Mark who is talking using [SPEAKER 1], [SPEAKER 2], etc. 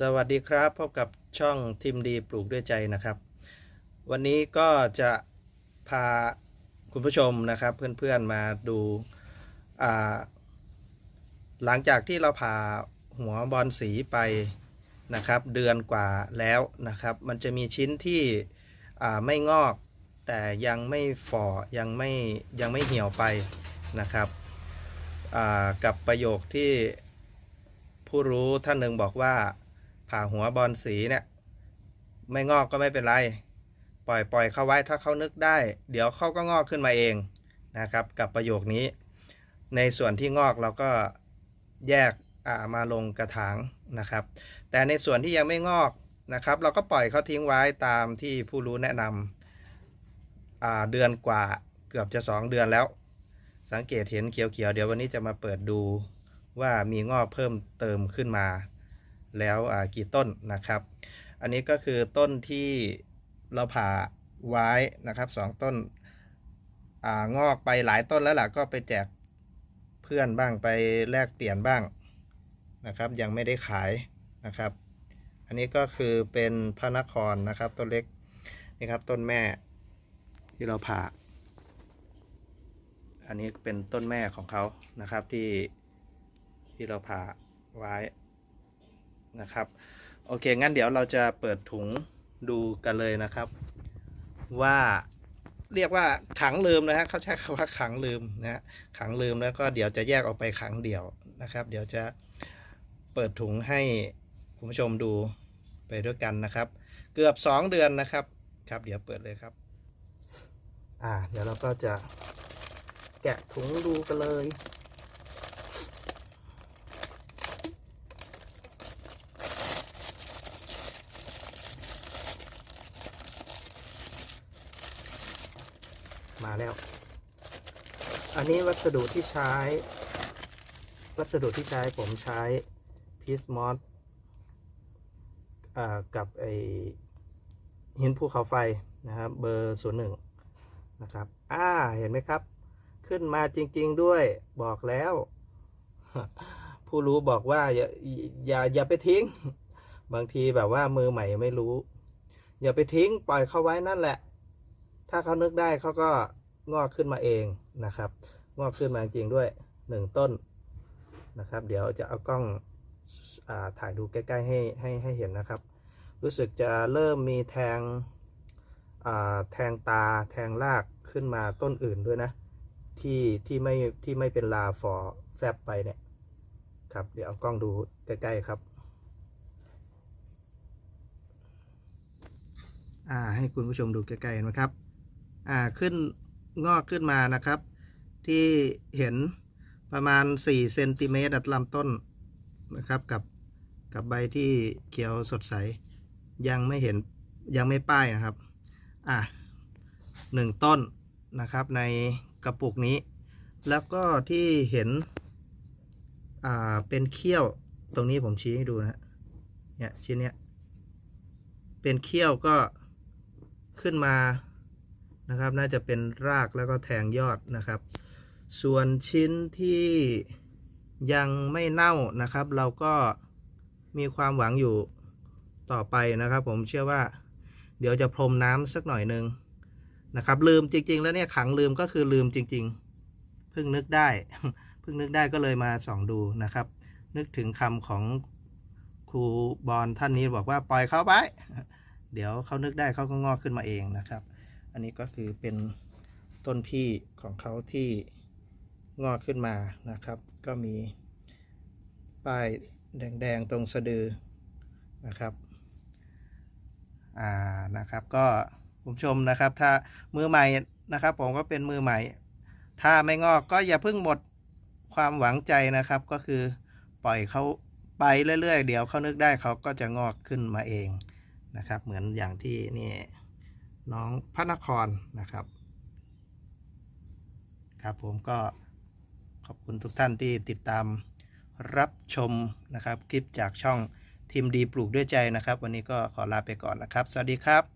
[SPEAKER 1] สวัสดีครับพบกับช่องทีมดีปลูกด้วยใจนะครับ วันนี้ก็จะพาคุณผู้ชมนะครับเพื่อนๆมาดูหลังจากที่เราผ่าหัวบอลสีไปนะครับ เดือนกว่าแล้วนะครับ มันจะมีชิ้นที่ไม่งอก แต่ยังไม่ฝ่อยังไม่ยังไม่เหี่ยวไปนะครับกับประโยคที่ผู้รู้ท่านหนึ่งบอกว่า ผ่าหัวบอลสีเนี่ย ไม่งอกก็ไม่เป็นไร ปล่อยปล่อยเขาไว้ถ้าเขานึกได้ เดี๋ยวเขาก็งอกขึ้นมาเองนะครับ กับประโยคนี้ ในส่วนที่งอกเราก็แยกามาลงกระถางนะครับ แต่ในส่วนที่ยังไม่งอกนะครับ เราก็ปล่อยเขาทิ้งไว้ตามที่ผู้รู้แนะนำเดือนกว่าเกือบจะ 2 เดือนแล้ว สังเกตเห็นเขียวๆเดี๋ยววันนี้จะมาเปิดดูว่ามีงอกเพิ่มเติมขึ้นมา แล้วกี่ต้นนะครับ อันนี้ก็คือต้นที่เราผ่าไว้นะครับสองต้นองอกไปหลายต้นแล้วล่ะก็ไปแจกเพื่อนบ้างไปแลกเปลี่ยนบ้างนะครับ ยังไม่ได้ขายนะครับ อันนี้ก็คือเป็นพระนครนะครับต้นเล็กนี่ครับต้นแม่ที่เราผ่า อันนี้เป็นต้นแม่ของเขานะครับที่ที่เราผ่าไว้ นะครับโอเค งั้นเดี๋ยวเราจะเปิดถุงดูกันเลยนะครับ ว่าเรียกว่าขังลืมนะฮะเขาใช้คำว่าขังลืมนะฮะขังลืมแล้วก็เดี๋ยวจะแยกออกไปขังเดี่ยวนะครับ เดี๋ยวจะเปิดถุงให้คุณผู้ชมดูไปด้วยกันนะครับ เกือบ 2 เดือนนะครับครับ เดี๋ยวเปิดเลยครับ อ่า เดี๋ยวเราก็จะแกะถุงดูกันเลย มาแล้ว อันนี้วัสดุที่ใช้ วัสดุที่ใช้ผมใช้พีซมอสกับไอหินภูเขาไฟนะครับ เบอร์ศูนย์หนึ่งนะครับ อ่า เห็นไหมครับ ขึ้นมาจริง ๆด้วยบอกแล้ว ผู้รู้บอกว่า อย่าอย่าอย่าไปทิ้ง บางทีแบบว่ามือใหม่ไม่รู้ อย่าไปทิ้ง ปล่อยเขาไว้นั่นแหละ ถ้าเขานึกได้เขาก็งอกขึ้นมาเองนะครับ งอกขึ้นมาจริงด้วยหนึ่งต้นนะครับ เดี๋ยวจะเอากล้องอาถ่ายดูใกล้ๆให้ให้ให้เห็นนะครับ รู้สึกจะเริ่มมีแทงแทงตาแทงรากขึ้นมาต้นอื่นด้วยนะ ที่ที่ไม่ที่ไม่เป็นลาฟอแฟบไปเนี่ยครับเดี๋ยวเอากล้องดูใกล้ๆครับอ่าให้คุณผู้ชมดูใกล้ๆนะครับ อ่าขึ้นงอกขึ้นมานะครับ ที่เห็นประมาณ4เซนติเมตรลำต้นนะครับกับกับใบที่เขียวสดใส ยังไม่เห็นยังไม่ป้ายนะครับอะหนึ่งต้นนะครับในกระปุกนี้ แล้วก็ที่เห็นอ่าเป็นเขี้ยวตรงนี้ผมชี้ให้ดูนะฮะเนี่ยชิ้นเนี้ยเป็นเขี้ยวก็ขึ้นมา นะครับ น่าจะเป็นรากแล้วก็แทงยอดนะครับ ส่วนชิ้นที่ยังไม่เน่านะครับ เราก็มีความหวังอยู่ต่อไปนะครับ ผมเชื่อว่า เดี๋ยวจะพรมน้ำสักหน่อยหนึ่งนะครับ ลืมจริง ๆ แล้วเนี่ยขังลืมก็คือลืมจริง ๆ เพิ่งนึกได้ เพิ่งนึกได้ก็เลยมาส่องดูนะครับ นึกถึงคำของครูบอลท่านนี้บอกว่าปล่อยเขาไป เดี๋ยวเขานึกได้เขาก็งอกขึ้นมาเองนะครับ อันนี้ก็คือเป็นต้นพี่ของเขาที่งอกขึ้นมานะครับ ก็มีป้ายแดงๆตรงสะดือนะครับอ่านะครับก็ผู้ชมนะครับ ถ้ามือใหม่นะครับ ผมก็เป็นมือใหม่ ถ้าไม่งอกก็อย่าเพิ่งหมดความหวังใจนะครับ ก็คือปล่อยเขาไปเรื่อยๆ เดี๋ยวเขานึกได้เขาก็จะงอกขึ้นมาเองนะครับ เหมือนอย่างที่นี่ น้องพระนครนะครับ ครับผมก็ขอบคุณทุกท่านที่ติดตามรับชมนะครับ คลิปจากช่องทีมดีปลูกด้วยใจนะครับ วันนี้ก็ขอลาไปก่อนนะครับ สวัสดีครับ